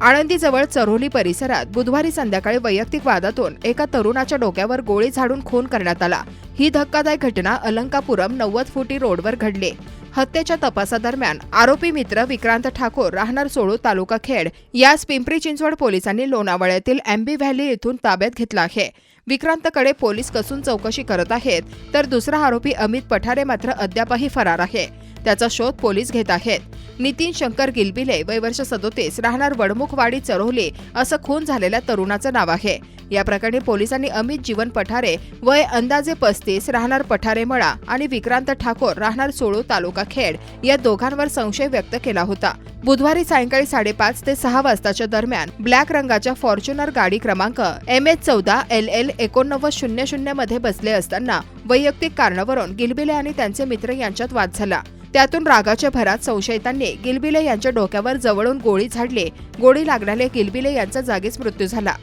आळंदीजवळ चरोली परिसरात बुधवारी संध्याकाळी वैयक्तिक वादातून एका तरुणाच्या डोक्यावर गोळी झाडून खून करण्यात आला. ही धक्कादायक घटना अलंकापुरम नव्वद फुटी रोडवर घडली. हत्येच्या तपासादरम्यान आरोपी मित्र विक्रांत ठाकूर राहणार सोळू तालुका खेड यास पिंपरी चिंचवड पोलिसांनी लोणावळ्यातील एम्बी व्हॅली येथून ताब्यात घेतला आहे. विक्रांतकडे पोलीस कसून चौकशी करत आहेत तर दुसरा आरोपी अमित पठारे मात्र अद्यापही फरार आहे. त्याचा शोध पोलीस घेत आहेत. नितीन शंकर गिलबिले वय वर्ष सदोतीस राहणार वडमुखवाडी चरोली असं खून झालेल्या तरुणाचं नाव आहे. या प्रकरणी पोलिसांनी अमित जीवन पठारे वय अंदाजे पस्तीस राहणार पठारे मळा आणि विक्रांत ठाकोर राहणार सोळू तालुका खेड या दोघांवर संशय व्यक्त केला होता. बुधवारी सायंकाळी साडेपाच ते सहा वाजताच्या दरम्यान ब्लॅक रंगाच्या फॉर्च्युनर गाडी क्रमांक एम एच चौदा एल एल एकोणनव्वद शून्य शून्यमध्ये बसले असताना वैयक्तिक कारणावरून गिलबिले आणि त्यांचे मित्र यांच्यात वाद झाला. त्यातून रागाच्या भरात संशयितांनी गिलबिले यांच्या डोक्यावर जवळून गोळी झाडली. गोळी लागल्याने गिलबिले यांचा जागीच मृत्यू झाला.